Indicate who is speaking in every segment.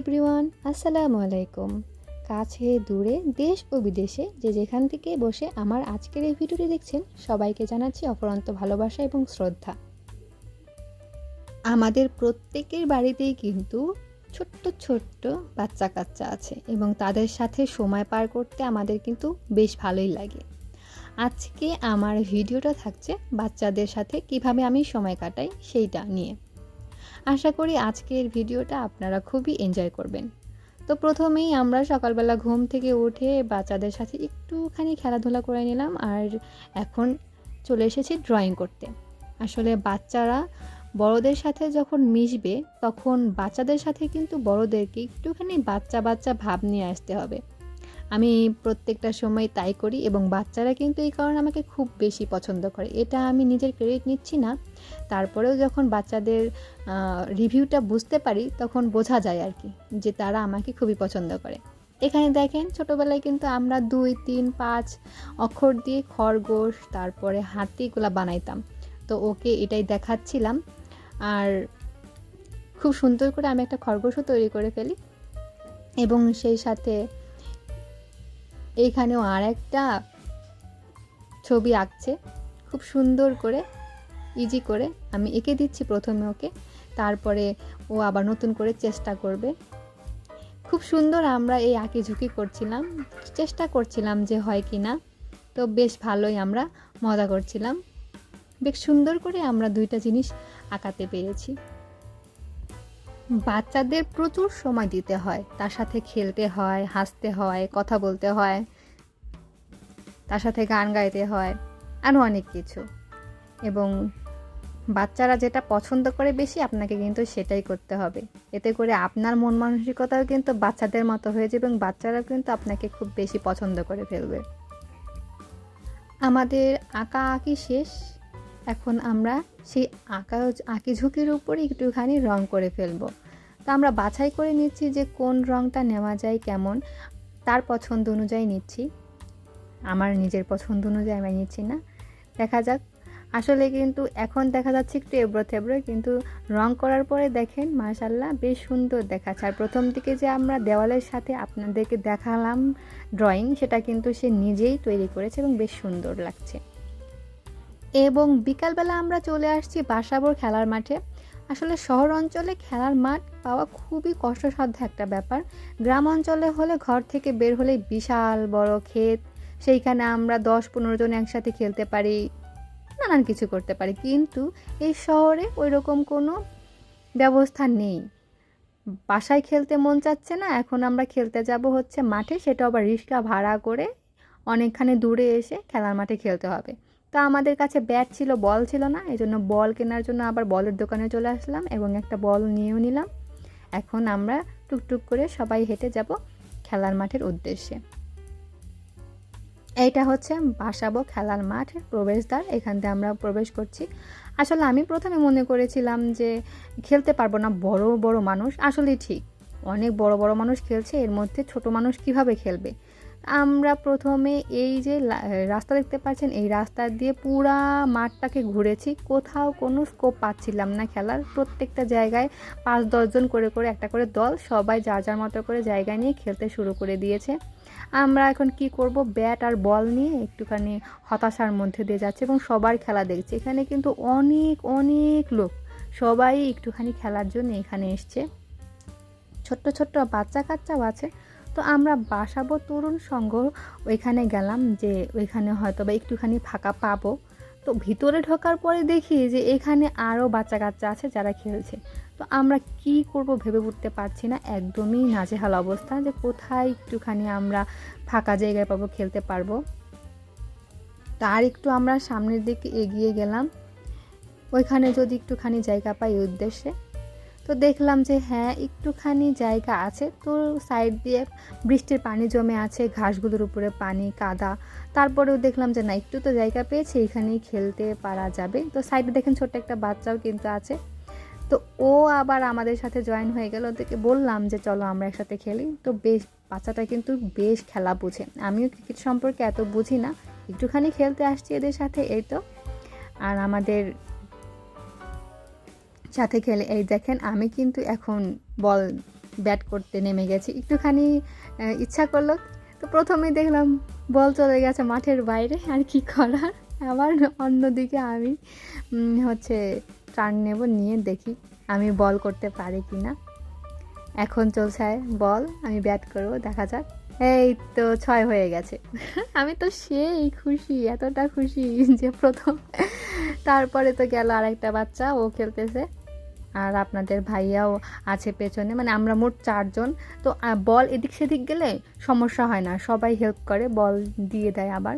Speaker 1: Everyone, আসসালামু আলাইকুম। কাছে, দূরে, দেশ ও বিদেশে যে যেখান থেকে বসে আমার আজকের এই ভিডিওটি দেখছেন, সবাইকে জানাচ্ছি অপরন্ত ভালোবাসা এবং শ্রদ্ধা। আমাদের প্রত্যেকের বাড়িতেই কিন্তু ছোট্ট ছোট্ট বাচ্চা কাচ্চা আছে এবং তাদের সাথে সময় পার করতে আমাদের কিন্তু বেশ ভালোই লাগে। আজকে আমার ভিডিওটা থাকছে বাচ্চাদের সাথে কীভাবে আমি সময় কাটাই সেইটা নিয়ে। আশা করি আজকের ভিডিওটা আপনারা খুবই এনজয় করবেন। তো প্রথমেই আমরা সকালবেলা ঘুম থেকে উঠে বাচ্চাদের সাথে একটুখানি খেলাধুলা করে নিলাম আর এখন চলে এসেছি ড্রয়িং করতে। আসলে বাচ্চারা বড়দের সাথে যখন মিশবে তখন বাচ্চাদের সাথে কিন্তু বড়দেরকে একটুখানি বাচ্চা বাচ্চা ভাব নিয়ে আসতে হবে। আমি প্রত্যেকটা সময় তাই করি এবং বাচ্চারা কিন্তু এই কারণে আমাকে খুব বেশি পছন্দ করে। এটা আমি নিজের ক্রেডিট নিচ্ছি না। তারপরেও যখন বাচ্চাদের রিভিউটা বুঝতে পারি, তখন বোঝা যায় আর কি যে তারা আমাকে খুবই পছন্দ করে। এখানে দেখেন, ছোটোবেলায় কিন্তু আমরা দুই, তিন, পাঁচ অক্ষর দিয়ে খরগোশ, তারপরে হাতিগুলা বানাইতাম। তো ওকে এটাই দেখাচ্ছিলাম। আর খুব সুন্দর করে আমি একটা খরগোশও তৈরি করে ফেলি। এবং সেই সাথে এইখানেও আর একটা ছবি আঁকছে। খুব সুন্দর করে ইজি করে। আমি এঁকে দিচ্ছি প্রথমে ওকে, তারপরে ও আবার নতুন করে চেষ্টা করবে। খুব সুন্দর আমরা এই আঁকি ঝুঁকি করছিলাম, চেষ্টা করছিলাম যে হয় কি না, তো বেশ ভালোই আমরা মজা করছিলাম। বেশ সুন্দর করে আমরা দুইটা জিনিস আঁকাতে পেরেছি। বাচ্চাদের প্রচুর সময় দিতে হয়। তার সাথে খেলতে হয়, হাসতে হয়, কথা বলতে হয়, তার সাথে গান গাইতে হয় আরও অনেক কিছু। এবং বাচ্চারা যেটা পছন্দ করে বেশি, আপনাকে কিন্তু সেটাই করতে হবে। এতে করে আপনার মন মানসিকতাও কিন্তু বাচ্চাদের মতো হয়ে যাবে এবং বাচ্চারাও কিন্তু আপনাকে খুব বেশি পছন্দ করে ফেলবে। আমাদের আঁকা আঁকি শেষ। এখন আমরা সেই আঁকা আঁকি ঝুঁকির উপরে একটুখানি রং করে ফেলব। তো আমরা বাছাই করে নিচ্ছি যে কোন রংটা নেওয়া যায় কেমন, তার পছন্দ অনুযায়ী নিচ্ছি। আমার নিজের পছন্দ অনুযায়ী আমি নিচ্ছি না। দেখা যাক। আসলে কিন্তু এখন দেখা যাচ্ছে একটু এবড়ো থেবড়ো, কিন্তু রং করার পরে দেখেন মাশাল্লাহ বেশ সুন্দর দেখাচ্ছে। আর প্রথম দিকে যে আমরা দেওয়ালের সাথে আপনাদেরকে দেখালাম ড্রয়িং সেটা কিন্তু সে নিজেই তৈরি করেছে এবং বেশ সুন্দর লাগছে। এবং বিকালবেলা আমরা চলে আসছি বাসাবর খেলার মাঠে। আসলে শহর অঞ্চলে খেলার মাঠ পাওয়া খুবই কষ্টসাধ্য একটা ব্যাপার। গ্রাম অঞ্চলে হলে ঘর থেকে বের হলেই বিশাল বড় ক্ষেত। সেইখানে আমরা দশ পনেরো জন একসাথে খেলতে পারি, নানান কিছু করতে পারি। কিন্তু এই শহরে ওই রকম কোনো ব্যবস্থা নেই। বাসায় খেলতে মন চাচ্ছে না, এখন আমরা খেলতে যাব হচ্ছে মাঠে, সেটা আবার রিক্সা ভাড়া করে অনেকখানি দূরে এসে খেলার মাঠে খেলতে হবে। তো আমাদের কাছে ব্যাট ছিল বল ছিল না এই জন্য বল কেনার জন্য আবার বলের দোকানে চলে আসলাম এবং একটা বল নিয়েও নিলাম। এখন আমরা টুকটুক করে সবাই হেঁটে যাব খেলার মাঠের উদ্দেশ্যে। এইটা হচ্ছে বাসাবো খেলার মাঠ, প্রবেশদ্বার, এখান থেকে আমরা প্রবেশ করছি। আসলে আমি প্রথমে মনে করেছিলাম যে খেলতে পারব না বড় বড় মানুষ, আসলেই ঠিক। অনেক বড় বড় মানুষ খেলছে, এর মধ্যে ছোট মানুষ কীভাবে খেলবে? আমরা প্রথমে এই যে রাস্তা দেখতে পাচ্ছেন, এই রাস্তা দিয়ে পুরা মাঠটাকে ঘুরেছি। কোথাও কোনো স্কোপ পাচ্ছিলাম না খেলার। প্রত্যেকটা জায়গায় পাঁচ দশজন করে করে, একটা করে দল সবাই যার যার মতো করে জায়গা নিয়ে খেলতে শুরু করে দিয়েছে। আমরা এখন কি করব? ব্যাট আর বল নিয়ে একটুখানি হতাশার মধ্যে দিয়ে যাচ্ছে এবং সবার খেলা দেখছি। এখানে কিন্তু অনেক অনেক লোক। সবাই একটুখানি খেলার জন্য এখানে এসছে। ছোট্ট ছোট্ট বাচ্চা কাচ্চাও আছে। তো আমরা বাসাবো তরুণ সংঘ, ওইখানে গেলাম যে ওইখানে হয়তো বা একটুখানি ফাঁকা পাবো। তো ভিতরে ঢোকার পরে দেখি যে এখানে আরও বাচ্চা কাচ্চা আছে যারা খেলছে। তো আমরা কি করব ভেবে উঠতে পারছি না, একদমই নাজেহাল অবস্থা যে কোথায় একটুখানি আমরা ফাঁকা জায়গায় পাবো, খেলতে পারব। তার একটু আমরা সামনের দিকে এগিয়ে গেলাম। ওইখানে যদি একটুখানি জায়গা পাই উদ্দেশ্যে। তো দেখলাম যে হ্যাঁ একটুখানি জায়গা আছে। তো সাইড দিয়ে বৃষ্টির পানি জমে আছে, ঘাসগুলোর উপরে পানি, কাদা। তারপরেও দেখলাম যে না, একটু তো জায়গা পেয়েছে, এখানেই খেলতে পারা যাবে। তো সাইডে দেখেন ছোট্ট একটা বাচ্চাও কিন্তু আছে। তো ও আবার আমাদের সাথে জয়েন হয়ে গেল। ওদেরকে বললাম যে, চলো আমরা একসাথে খেলি। তো বেশ, বাচ্চাটা কিন্তু বেশ খেলা বুঝে। আমিও ক্রিকেট সম্পর্কে এত বুঝি না। একটুখানি খেলতে আসছি এদের সাথে, এই তো। আর আমাদের সাথে খেলে। এই দেখেন, আমি কিন্তু এখন বল ব্যাট করতে নেমে গেছি। একটুখানি ইচ্ছা করল। তো প্রথমেই দেখলাম, বল চলে গেছে মাঠের বাইরে। আর কি করার? আবার অন্যদিকে আমি হচ্ছে টার্ন নেব, নিয়ে দেখি আমি বল করতে পারি কি না এখন চলছে বল, আমি ব্যাট করব, দেখা যাক। এই তো ছয় হয়ে গেছে। আমি তো সেই খুশি, এতটা খুশি যে প্রথম। তারপরে তো গেল আরেকটা বাচ্চা, ও খেলতেছে। আর আপনাদের ভাইয়াও আছে পেছনে মানে আমরা মোট চারজন। তো বল এদিক সেদিক গেলে সমস্যা হয় না, সবাই হেল্প করে, বল দিয়ে দেয় আবার।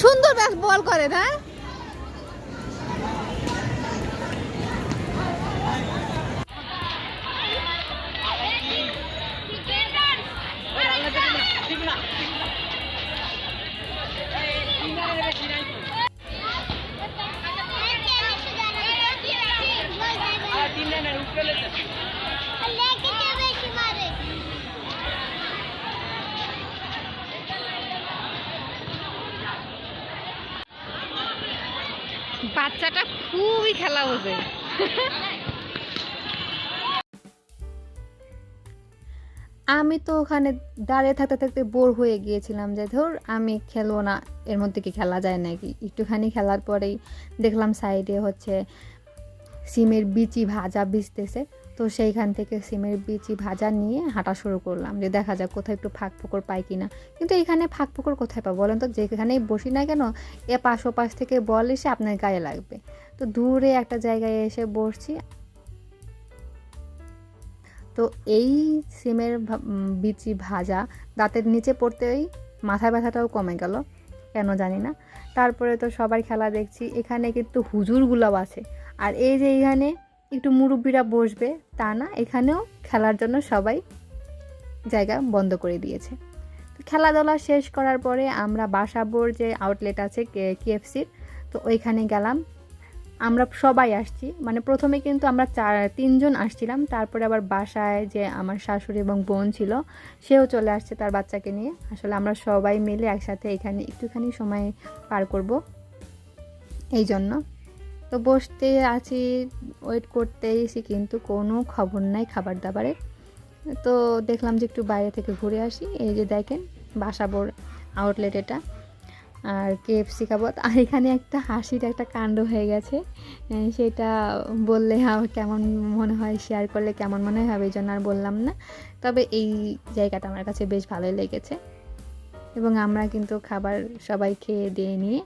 Speaker 1: সুন্দর বল করে না বাচ্চাটা খুবই খেলা বোঝে। আমি তো ওখানে দাঁড়িয়ে থাকতে থাকতে বোর হয়ে গিয়েছিলাম যে ধর আমি খেলব না, এর মধ্যে কি খেলা যায় নাকি? একটুখানি খেলার পরেই দেখলাম সাইডে হচ্ছে সিমের বিচি ভাজা ভিজতেছে, তো সেইখান থেকে সিমের বিচি ভাজা নিয়ে হাঁটা শুরু করলাম যে দেখা যাক কোথায় একটু ফাঁক ফোকর পাই কিনা। কিন্তু এখানে ফাঁক ফোকর কোথায় পাবো বলেন তো? যেখানেই বসি না কেন এ পাশ ও পাশ থেকে বল এসে আপনার গায়ে লাগবে। তো দূরে একটা জায়গায় এসে বসছি। তো এই সিমের বিচি ভাজা দাঁতের নিচে পড়তেই মাথা ব্যথাটাও কমে গেল, কেন জানি না। তারপরে তো সবার খেলা দেখছি, এখানে কিন্তু হুজুরগুলাও আছে। আর এই যে এখানে একটু মুরব্বীরা বসবে, তা না, এখানেও খেলার জন্য সবাই জায়গা বন্ধ করে দিয়েছে। তো খেলাধুলা শেষ করার পরে আমরা বাসাবোর যে আউটলেট আছে কেএফসির, তো ওইখানে গেলাম। আমরা সবাই আসছি মানে প্রথমে কিন্তু আমরা চার, তিনজন আসছিলাম, তারপরে আবার বাসায় যে আমার শাশুড়ি এবং বোন ছিল, সেও চলে আসছে তার বাচ্চাকে নিয়ে। আসলে আমরা সবাই মিলে একসাথে এখানে একটুখানি সময় পার করব, এই জন্য। তো বসতে আছি ওয়েট করতে এসি কিন্তু কোনো খবর নাই খাবার দাবারের। তো দেখলাম যে একটু বাইরে থেকে ঘুরে আসি, এই যে দেখেন বাসাবোর আউটলেট এটা আর কেএফসি খাব। আর এখানে একটা হাসির একটা কাণ্ড হয়ে গেছে সেটা বললে কেমন মনে হয় শেয়ার করলে কেমন মনে হবে এই জন্য আর বললাম না। তবে এই জায়গাটা আমার কাছে বেশ ভালোই লেগেছে। এবং আমরা কিন্তু খাবার সবাই খেয়ে দিয়ে নিয়ে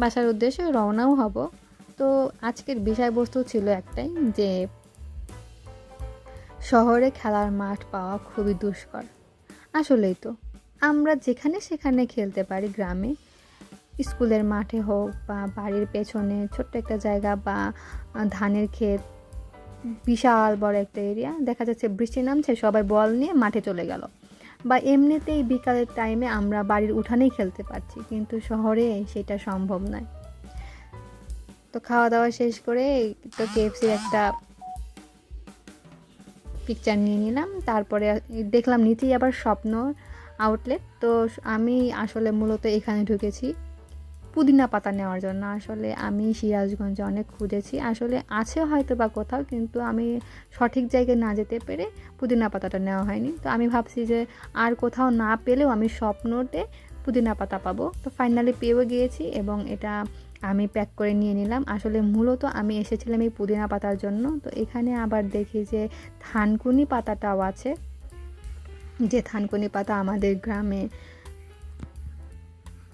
Speaker 1: বাসার উদ্দেশ্যে রওনাও হব। তো আজকের বিষয়বস্তু ছিল একটাই, যে শহরে খেলার মাঠ পাওয়া খুবই দুষ্কর। আসলেই তো, আমরা যেখানে সেখানে খেলতে পারি, গ্রামে, স্কুলের মাঠে হোক বা বাড়ির পেছনে ছোট্ট একটা জায়গা বা ধানের ক্ষেত, বিশাল বড় একটা এরিয়া দেখা যাচ্ছে বৃষ্টি নামছে, সবাই বল নিয়ে মাঠে চলে গেল। বা এমনিতেই বিকালের টাইমে আমরা বাড়ির উঠানেই খেলতে পারছি, কিন্তু শহরে সেটা সম্ভব নয়। তো খাওয়া দাওয়া শেষ করে তো কেএফসির একটা পিকচার নিয়ে নিলাম। তারপরে দেখলাম নিচেই আবার স্বপ্ন আউটলেট তো আমি আসলে মূলত এখানে ঢুকেছি পুদিনা পাতা নেওয়ার জন্য। আসলে আমি সিরাজগঞ্জে অনেক খুঁজেছি। আসলে আছে হয়তো বা কোথাও, কিন্তু আমি সঠিক জায়গায় না যেতে পেরে পুদিনা পাতাটা নেওয়া হয়নি। তো আমি ভাবছি যে আর কোথাও না পেলেও আমি স্বপ্নতে পুদিনা পাতা পাবো। তো ফাইনালি পেয়েও গিয়েছি এবং এটা আমি প্যাক করে নিয়ে নিলাম। আসলে মূলত আমি এসেছিলাম এই পুদিনা পাতার জন্য। তো এখানে আবার দেখি যে থানকুনি পাতাটাও আছে। যে থানকুনি পাতা আমাদের গ্রামে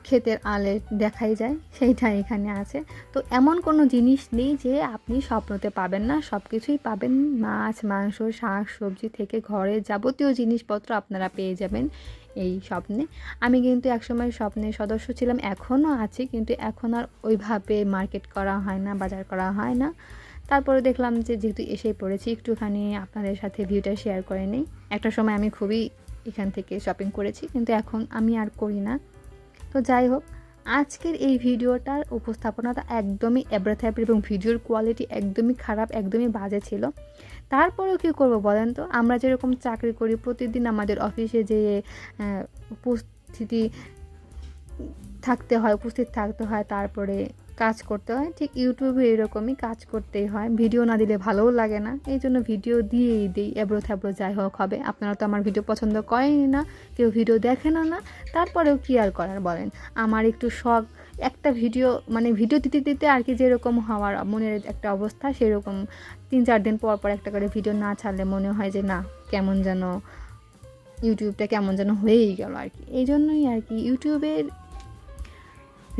Speaker 1: ক্ষেতের আলে দেখাই যায়, সেইটা এখানে আছে। তো এমন কোনো জিনিস নেই যে আপনি স্বপ্নতে পাবেন না। সব কিছুই পাবেন। মাছ, মাংস, শাক, সবজি থেকে ঘরের যাবতীয় জিনিসপত্র আপনারা পেয়ে যাবেন। এই স্বপ্নে। আমি কিন্তু একসময় স্বপ্নের সদস্য ছিলাম, এখনও আছি, কিন্তু এখন আর ওইভাবে মার্কেট করা হয় না, বাজার করা হয় না। তারপরে দেখলাম যে যেহেতু এসেই পড়েছি, একটুখানি আপনাদের সাথে ভিউটা শেয়ার করে নিই। একটা সময় আমি খুবই এখান থেকে শপিং করেছি, কিন্তু এখন আমি আর করি না। তো যাই হোক, আজকের এই ভিডিওটার উপস্থাপনাটা একদমই এব্রাথ্যাব্র এবং ভিডিওর কোয়ালিটি একদমই খারাপ, একদমই বাজে ছিল। তারপরেও কী করব বলেন তো? আমরা যেরকম চাকরি করি, প্রতিদিন আমাদের অফিসে যে উপস্থিতি থাকতে হয়, উপস্থিত থাকতে হয়, তারপরে কাজ করতে হয়, ঠিক ইউটিউবে এরকমই কাজ করতেই হয়। ভিডিও না দিলে ভালোও লাগে না। এই জন্য ভিডিও দিয়েই দিই, এবড়ো থ্যাবড়ো যাই হোক হবে। আপনারা তো আমার ভিডিও পছন্দ করেনই না, কেউ ভিডিও দেখেনও না, তারপরেও কি আর করার বলেন? আমার একটু শখ, একটা ভিডিও মানে ভিডিও দিতে দিতে আর কি যেরকম হওয়ার মনের একটা অবস্থা, সেরকম তিন চার দিন পর পর একটা করে ভিডিও না ছাড়লে মনে হয় যে না, কেমন যেন ইউটিউবটা কেমন যেন হয়েই গেল আর কি। এই জন্যই আর কি ইউটিউবের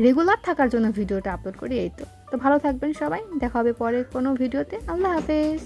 Speaker 1: রেগুলার থাকার জন্য ভিডিওটা আপলোড করি, এই তো। তো ভালো থাকবেন সবাই, দেখা হবে পরের কোনো ভিডিওতে। আল্লাহ হাফেজ।